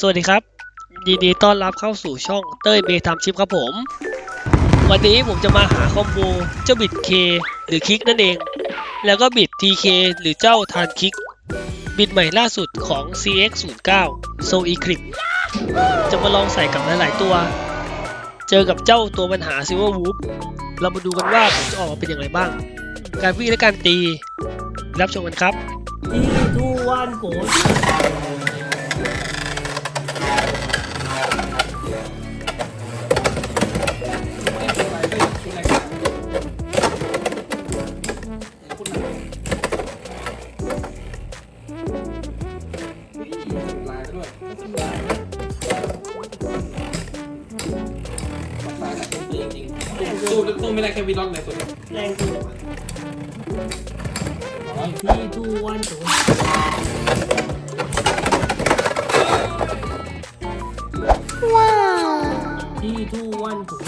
สวัสดีครับยินดีต้อนรับเข้าสู่ช่องเต้ยเบทามชิปครับผม วันนี้ผมจะมาหาคอมโบเจ้าบิด K หรือคิกนั่นเอง แล้วก็บิด TK หรือเจ้าทานคิก บิดใหม่ล่าสุดของ CX09 Soul Eclipse จะมาลองใส่กับหลายๆตัว เจอกับเจ้าตัวปัญหา Silver Wolf เรามาดูกันว่าผลจะออกมาเป็นอย่างไรบ้าง การวิ่งและการตี รับชมกันครับที่ทุวันโก ตายแล้วเปลืองจริงสู้สู้ไม่ได้แค่วิลล็อกเลยตัวนี้แรงตัวที่ทูวันตัวว้าวที่ทูวันตัว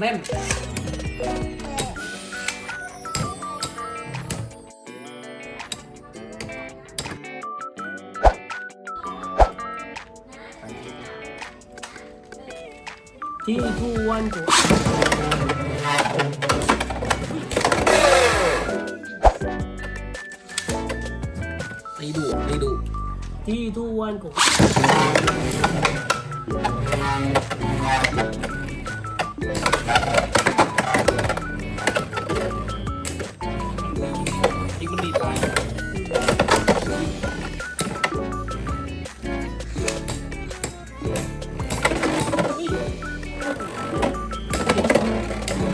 แน่น ที่ทุกวันโกดตีดุตีดุที่ทุกวันโกด อีกมันดีดลาย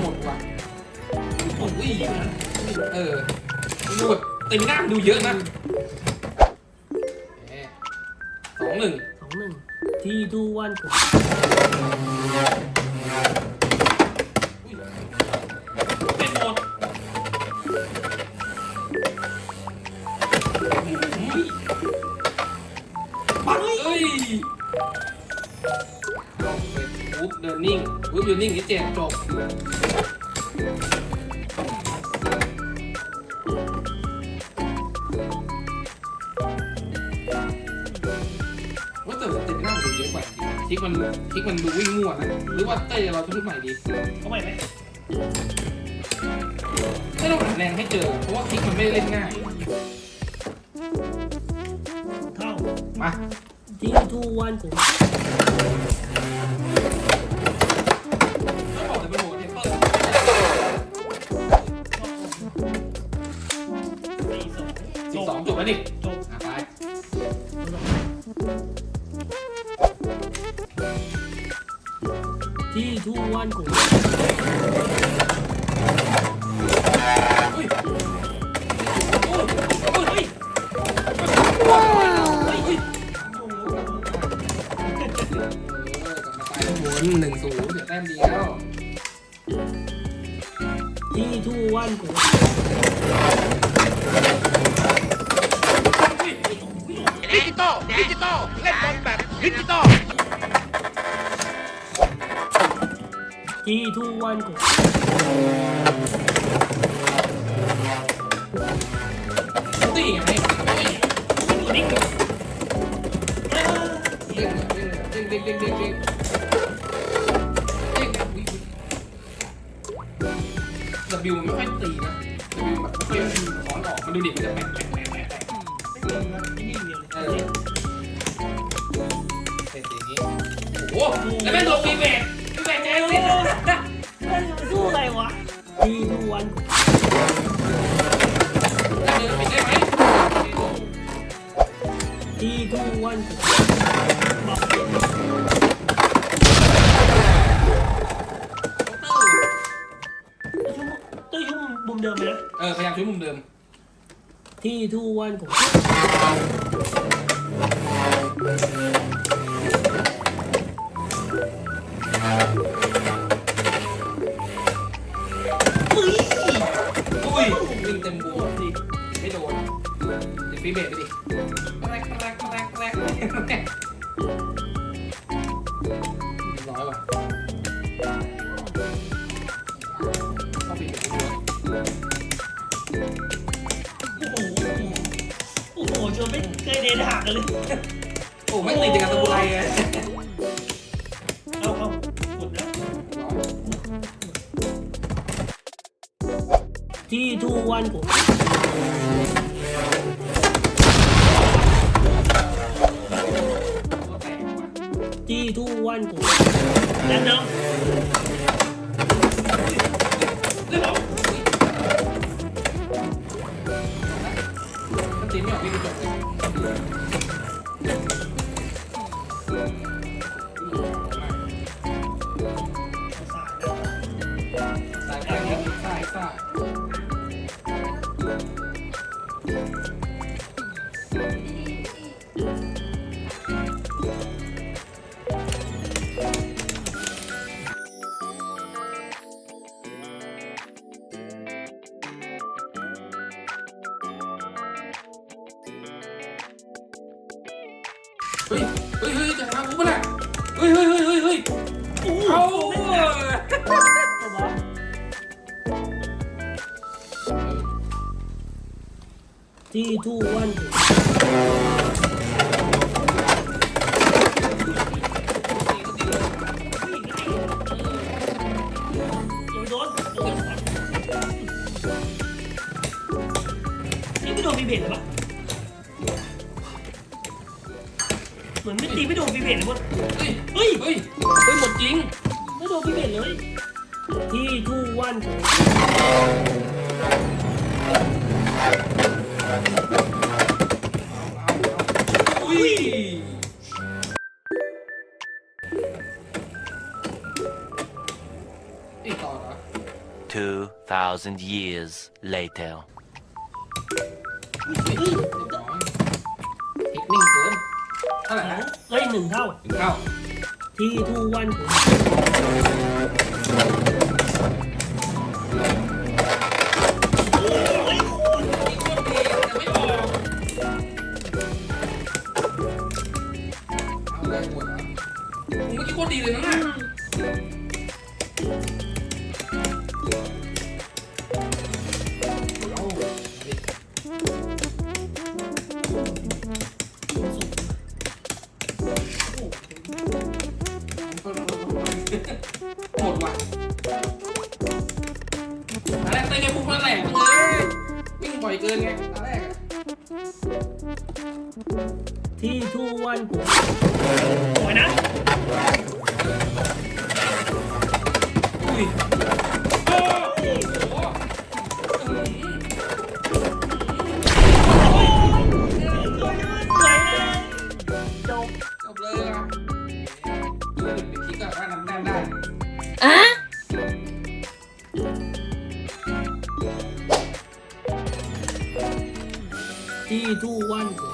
หมดว่ะหมดวิ่งนะเออดูแบบเต็มหน้ามันดูเยอะนะสองหนึ่งสองหนึ่งที่ทุกวันกด ดินนิ่งปุ๊บเดินนิ่งนี่เจ็บจบว่าแต่เต็มหน้ามันดูเยอะกว่าจริงทิกมันทิกมันดูวิ่งมั่วนะหรือว่าเต้ยเราจะพูดใหม่ดีเข้าไปไหมไม่ต้องหาแรงให้เจอ เพราะว่าทิกมันไม่ได้เล่นง่ายเท่ามา ที่ทุกวันโก มเดียวที่ทุกวันโกดดิจิตอลดิจิตอลเล่นบอลแบบดิจิตอลที่ทุกวันโก W มันไม่ค่อยตีนะ W แบบไม่ค่อยถอนออกมันดูดิมันจะแปลกแปลกแปลกแปลกไม่นิ่งเดียวเออเสร็จอย่างนี้โอ้โหแล้วแม่งลงมีเบสมีเบสแจ๊สซิเฮ้ยมันสู้อะไรวะที่ทุกวันได้เดินปิดได้ไหมที่ทุกวัน เดิมไหมนะเออพยายามช่วยมุมเดิม ที่ทุกวันโกดอุ้ยอุ้ยวิ่งเต็มบูดิไม่โดนเดี๋ยวฟีเบสไปดิแรกแรกแรกแรกแรก โอ้ไม่ติดจากการตะบุไรไงเอาเอากดนะที่ทูวันผมที่ทูวันผมแล้วเนาะเรื่องเหรอถ้าตีไม่ออกพี่ก็จบ เฮ้ยเฮ้ยเฮ้ยจะทำกูปะเนี่ยเฮ้ยเฮ้ยเฮ้ยเฮ้ยเฮ้ยเอาที่ทูวันผมอย่าไปโดนนี่ไม่โดนฟีเบตเหรอวะ เหมือนไม่ตีไม่โดนฟีเบตเลยมั้งเฮ้ย เฮ้ย เฮ้ย เฮ้ย หมดจริง ไม่โดนฟีเบตเลย ที่ทูวันผมอุ้ยอีกต่อเหรอ2,000 years later. เฮ้ยเรียบร้อยเทคนิคเกิน เท่าไหร่นะเฮ้ยหนึ่งเท่าถึงเท่าที่ทูวันผมโอ้ยโคตรอีกคนดีแต่ไม่ออกเอาเลยหมดแล้วมึงเมื่อกี้โคตรดีเลยนะน่ะ เกินไงตอนแรกอะที่ทูวันผมสวยนะอุ้ยโอ้โหอื้อหือสวยเลยจบจบเลยอะเดี๋ยวคิดก่อนว่าน้ำแน่นได้ที่ทู วันผม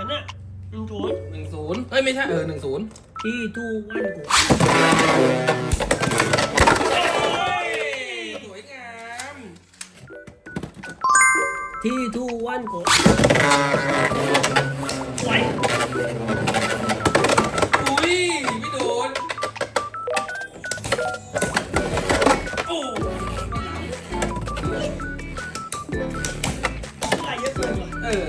ออน่ะหนึ่งศูนย์หนึ่งศูนย์เอ้ยไม่ใช่เออหนึ่งศูนย์ที่ทูวันผมสวยงามที่ทูวันผมไหวอุ้ยไม่โดนโอ้ไหวเยอะเกินว่ะเออ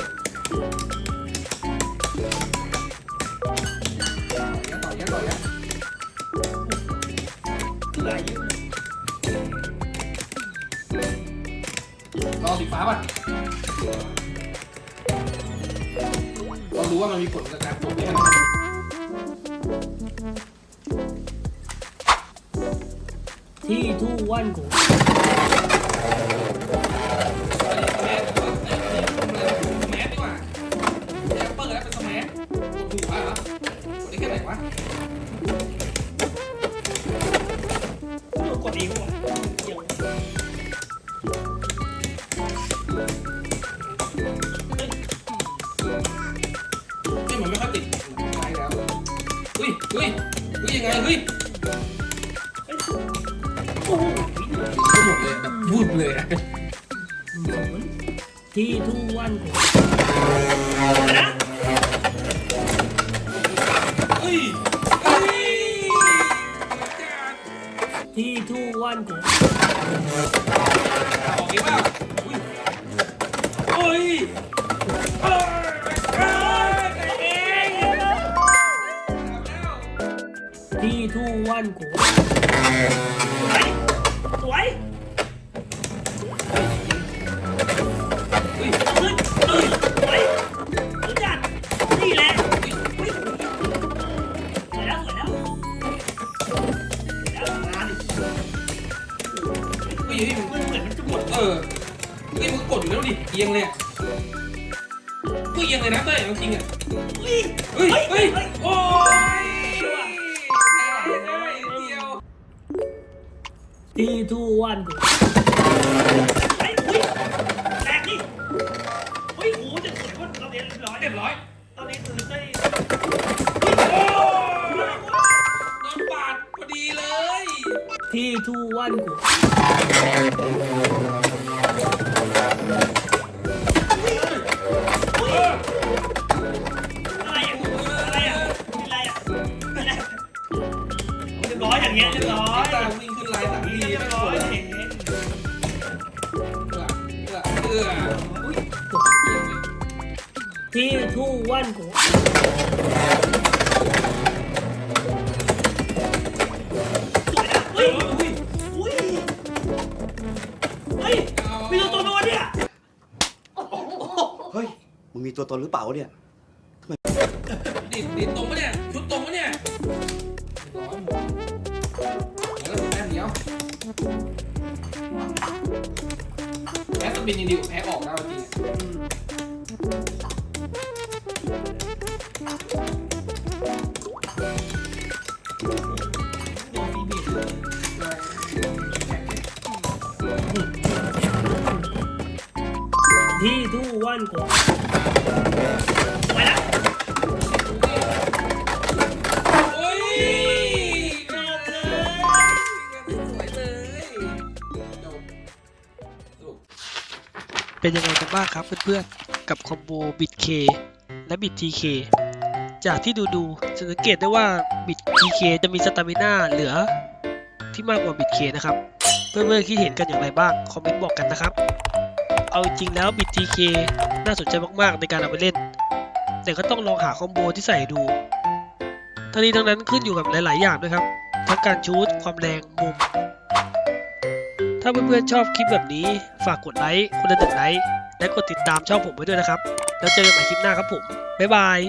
เฮ้ยยังไงเฮ้ย หมดเลยแบบวูบเลยอะที่ทูวันเฮ้ยเฮ้ยที่ทูวันผมออกอีกเปล่าอุ้ยโอ้ยเอ้ยเอ้ยใจเองเอาแล้วที่ทูวันผมสวย ยงเลยนะเต้ยเอาจริงอะเฮ้ยเฮ้ยโอ้ยได้ได้เดียวที่ทูวันผมไอ้อุ้ยแตกนี่อุ้ยโหจะสวยกว่าเราเรียนเรียบร้อยเรียบร้อยตอนนี้คือได้โอ้ยโดนปาดพอดีเลย ทีทูวันกู มึงมีตัวตนหรือเปล่าวะเนี่ยดิดดิดตรงปะเนี่ย ชุดตรงปะเนี่ยร้อยหมดแล้วแต้มเดียวแพ้สปินยังดีกว่าแพ้ออกนะจริงที่ทูวันกูไป เป็นยังไงกันบ้างครับเพื่อนๆ กับคอมโบบิตเคและบิตทีเคจากที่ดูดูๆจะสังเกตได้ว่าบิตทีเคจะมีสตามิน่าเหลือที่มากกว่าบิตเคนะครับ เพื่อนๆคิดเห็นกันอย่างไรบ้าง คอมเมนต์บอกกันนะครับ เอาจริงแล้วบิตทีเคน่าสนใจมากๆในการเอาไปเล่น แต่ก็ต้องลองหาคอมโบที่ใส่ดูทั้งนี้ทั้งนั้นขึ้นอยู่กับหลาย ๆ อย่างด้วยครับ ทั้งการชูตความแรงมุม ถ้าเพื่อนๆชอบคลิปแบบนี้ ฝากกดไลค์คนละหนึ่งไลค์และกดติดตามช่องผมไว้ด้วยนะครับ แล้วเจอกันใหม่คลิปหน้าครับผม บ๊ายบาย